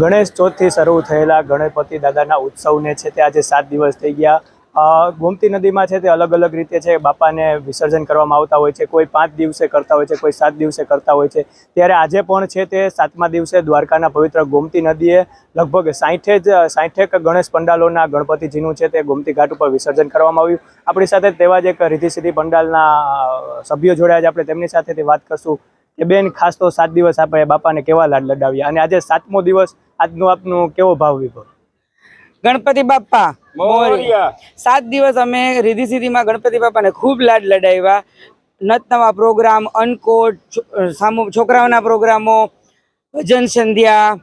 ગણેશ ચોથથી શરૂ થયેલા ગણપતિ દાદાના ઉત્સવને છે તે આજે સાત દિવસ થઈ ગયા. ગોમતી નદીમાં છે તે અલગ અલગ રીતે છે બાપાને વિસર્જન કરવામાં આવતા હોય છે. કોઈ પાંચ દિવસે કરતા હોય છે, કોઈ સાત દિવસે કરતા હોય છે. ત્યારે આજે પણ છે તે સાતમા દિવસે દ્વારકાના પવિત્ર ગોમતી નદીએ લગભગ સાઠે જ સાઠેક ગણેશ પંડાલોના ગણપતિજીનું છે તે ગોમતી ઘાટ ઉપર વિસર્જન કરવામાં આવ્યું. આપણી સાથે તેવા જ એક રિદ્ધિ પંડાલના સભ્યો જોડાયા છે. આપણે તેમની સાથેથી વાત કરશું. કે બેન ખાસ તો સાત દિવસ આપણે બાપાને કેવા લાડ લડાવ્યા અને આજે સાતમો દિવસ આજનો આપનો કેવો ભાવ વિભો? ગણપતિ બાપા સાત દિવસ અમે રીધી સીધીમાં ગણપતિ બાપાને ખૂબ લાડ લડાવ્યા. નત નવા પ્રોગ્રામ અનકોટ સામુ છોકરાઓના પ્રોગ્રામો ભજન સંધ્યા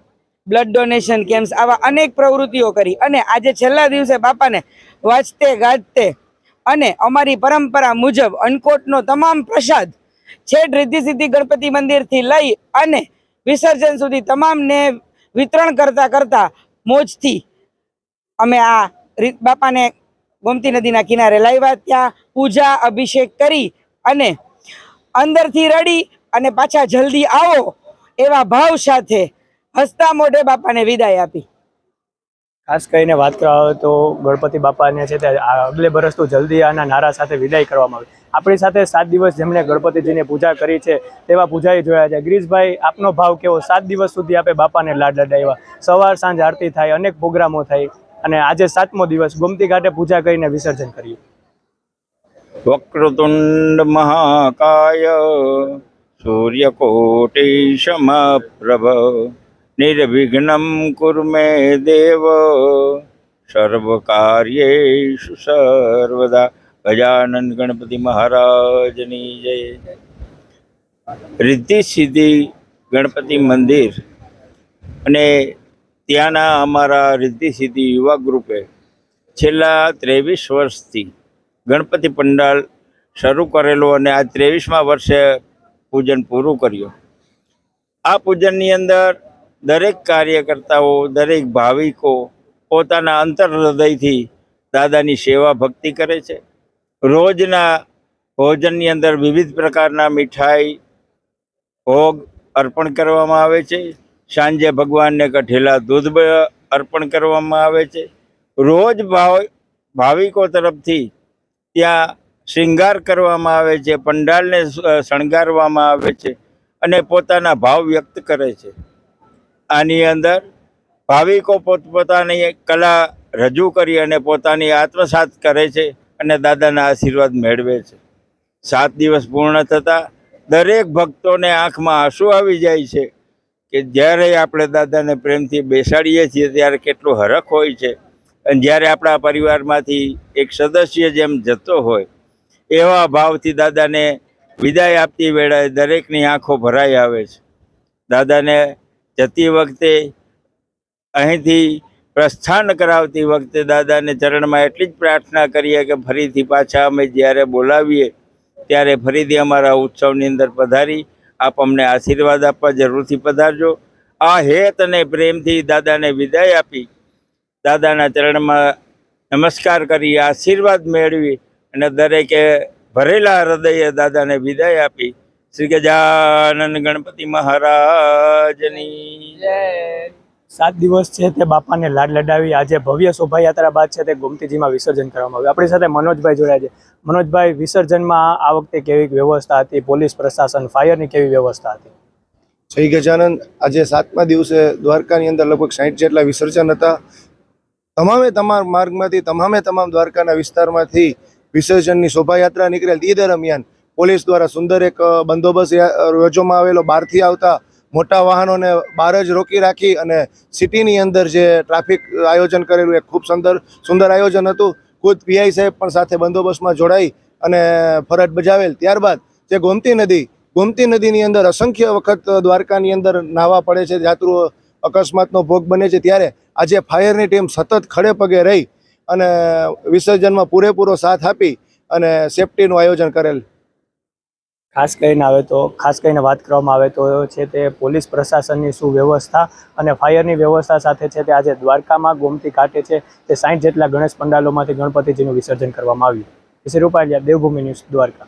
બ્લડ ડોનેશન કેમ્પ્સ આવા અનેક પ્રવૃત્તિઓ કરી. અને આજે છેલ્લા દિવસે બાપાને વાંચતે ગાજતે અને અમારી પરંપરા મુજબ અનકોટનો તમામ પ્રસાદ છેક રિદ્ધિ સિદ્ધિ ગણપતિ મંદિરથી લઈ અને વિસર્જન સુધી તમામને વિતરણ કરતા કરતા મોજથી અમે આ બાપાને ગોમતી નદીના કિનારે લાવ્યા. ત્યાં પૂજા, અભિષેક કરી અને અંદરથી રડી અને પાછા જલ્દી આવો એવા ભાવ સાથે હસતા મોઢે બાપાને વિદાય આપી. ખાસ કરીને વાત કરવા તો ગણપતિ બાપાને છે તે આગલે બરસ તો જલ્દી આના નારા સાથે વિદાય કરવામાં આવી આપણી સાથે સાત દિવસ જેમણે ગણપતિજીની પૂજા કરી છે, તેવા પૂજારી જોયા છે. ગિરીશભાઈ, આપનો ભાવ કેવો? સાત દિવસ સુધી આપે બાપાને લાડ લડાવ્યા સવાર, સાંજ આરતી થાય, અનેક પ્રોગ્રામો થાય અને આજે સાતમો દિવસ. ગોમતી ઘાટે પૂજા કરીને વિસર્જન કર્યું વક્રતુંડ મહાકાય સૂર્યકોટી સમપ્રભ નિર્વિઘ્નમ કુર્મે દેવ, સર્વકાર્યેષુ સર્વદા ગજાનંદ ગણપતિ મહારાજની જય. રિદ્ધિ સિદ્ધિ ગણપતિ મંદિર અને ત્યાંના અમારા રિદ્ધિ સિદ્ધિ યુવા ગ્રુપે છેલ્લા ત્રેવીસ વર્ષથી ગણપતિ પંડાલ શરૂ કરેલું અને આ ત્રેવીસમા વર્ષે પૂજન પૂરું કર્યું. આ પૂજનની અંદર દરેક કાર્યકર્તાઓ, દરેક ભાવિકો પોતાના અંતર હૃદયથી દાદાની સેવા ભક્તિ કરે છે. રોજના ભોજનની અંદર વિવિધ પ્રકારના મીઠાઈ, ભોગ અર્પણ કરવામાં આવે છે. સાંજે ભગવાનને કઠેલા દૂધ અર્પણ કરવામાં આવે છે. રોજ ભાવ, ભાવિકો તરફથી ત્યાં શૃંગાર કરવામાં આવે છે, પંડાલને શણગારવામાં આવે છે અને પોતાના ભાવ વ્યક્ત કરે છે. આની અંદર ભાવિકો પોતપોતાની કલા રજૂ કરી અને પોતાની આત્મસાત કરે છે. અને દાદાના આશીર્વાદ મેળવે છે. સાત દિવસ પૂર્ણ થતાં દરેક ભક્તોને આંખમાં આંસુ આવી જાય છે કે જ્યારે આપણે દાદાને પ્રેમથી બેસાડીએ છીએ ત્યારે કેટલું હરખ હોય છે. અને જ્યારે આપણા પરિવારમાંથી એક સદસ્ય જેમ જતો હોય, એવા ભાવથી દાદાને વિદાય આપતી વેળાએ દરેકની આંખો ભરાઈ આવે છે. દાદાને જતી વખતે અહીંથી પ્રસ્થાન કરાવતી વખતે દાદાને ચરણમાં એટલી જ પ્રાર્થના કરીએ કે ફરીથી પાછા અમે જ્યારે બોલાવીએ, ત્યારે ફરીથી અમારા ઉત્સવની અંદર પધારી. આપ અમને આશીર્વાદ આપવા જરૂરથી પધારજો. આ હેત અને પ્રેમથી દાદાને વિદાય આપી. દાદાના ચરણમાં નમસ્કાર કરી, આશીર્વાદ મેળવી અને દરેકે ભરેલા હૃદયે દાદાને વિદાય આપી. શ્રી ગજાનંદ ગણપતિ મહારાજની. સાત દિવસ છે તે બાપાને લાડ લડાવી. આજે ભવ્ય શોભાયાત્રા બાદ છે તે ગોમતીજીમાં વિસર્જન કરવામાં આવ્યું. આપણી સાથે મનોજભાઈ જોડાયા છે. મનોજભાઈ, વિસર્જનમાં આ વખતે કેવી વ્યવસ્થા હતી? પોલીસ પ્રશાસન, ફાયરની કેવી વ્યવસ્થા હતી? જય ગજાનંદ આજે સાતમા દિવસે દ્વારકાની અંદર લગભગ સાઠ જેટલા વિસર્જન હતા. તમામે તમામ માર્ગમાંથી, તમામે તમામ દ્વારકાના વિસ્તારમાંથી વિસર્જનની શોભાયાત્રા નીકળેલ. તે દરમિયાન પોલીસ દ્વારા સુંદર એક બંદોબસ્ત યોજવામાં આવેલો. બહારથી આવતા મોટા વાહનોને બહાર જ રોકી રાખી અને સિટીની અંદર જે ટ્રાફિક આયોજન કરેલું એ ખૂબ સુંદર સુંદર આયોજન હતું. ખુદ પીઆઈ સાહેબ પણ સાથે બંદોબસ્તમાં જોડાઈ અને ફરજ બજાવેલ. ત્યારબાદ જે ગોમતી નદી, ગોમતી નદીની અંદર અસંખ્ય વખત દ્વારકાની અંદર નાહવા પડે છે, યાત્રુઓ અકસ્માતનો ભોગ બને છે. ત્યારે આજે ફાયરની ટીમ સતત ખડે પગે રહી અને વિસર્જનમાં પૂરેપૂરો સાથ આપી અને સેફટીનું આયોજન કરેલ. ખાસ કરીને આવે તો, ખાસ કરીને વાત કરવામાં આવે તો છે તે પોલીસ પ્રશાસનની સુવ્યવસ્થા અને ફાયરની વ્યવસ્થા સાથે છે તે આજે દ્વારકામાં ગોમતી ઘાટે છે તે સાઠ જેટલા ગણેશ પંડાલોમાંથી ગણપતિજીનું વિસર્જન કરવામાં આવ્યું. શ્રી રૂપાલિયા દેવભૂમિ ન્યૂઝ, દ્વારકા.